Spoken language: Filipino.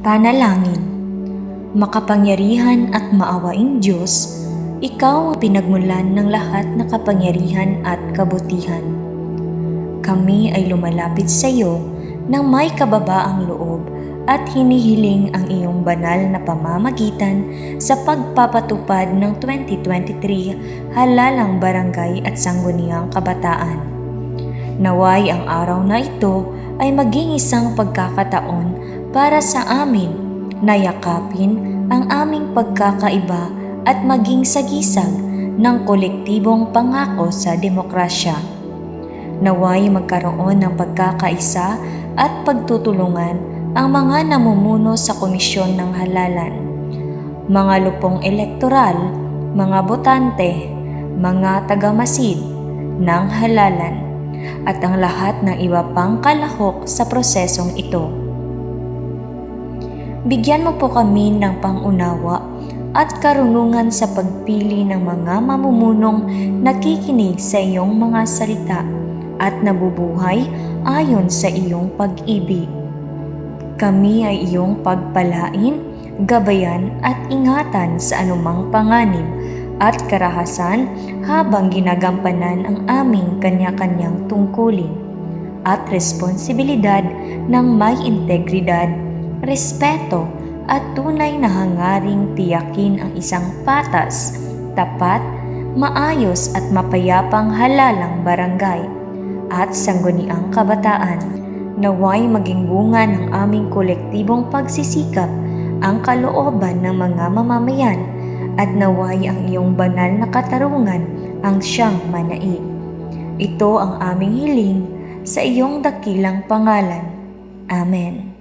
Panalangin Makapangyarihan at maawaing Diyos, Ikaw ang pinagmulan ng lahat na kapangyarihan at kabutihan. Kami ay lumalapit sa iyo ng may kababaang loob at hinihiling ang iyong banal na pamamagitan sa pagpapatupad ng 2023 halalang barangay at sangguniang kabataan. Naway ang araw na ito ay maging isang pagkakataon para sa amin na yakapin ang aming pagkakaiba at maging sagisag ng kolektibong pangako sa demokrasya. Naway magkaroon ng pagkakaisa at pagtutulungan ang mga namumuno sa komisyon ng halalan, mga lupong elektoral, mga botante, mga tagamasid ng halalan, at ang lahat ng iba pang kalahok sa prosesong ito. Bigyan mo po kami ng pangunawa at karunungan sa pagpili ng mga mamumunong nakikinig sa iyong mga salita at nabubuhay ayon sa iyong pag-ibig. Kami ay iyong pagpalain, gabayan at ingatan sa anumang panganib at karahasan habang ginagampanan ang aming kanya-kanyang tungkulin at responsibilidad ng may integridad, respeto at tunay na hangaring tiyakin ang isang patas, tapat, maayos at mapayapang halalang barangay at sangguniang kabataan. Naway maging bunga ng aming kolektibong pagsisikap ang kalooban ng mga mamamayan at naway ang iyong banal na katarungan ang siyang manai. Ito ang aming hiling sa iyong dakilang pangalan. Amen.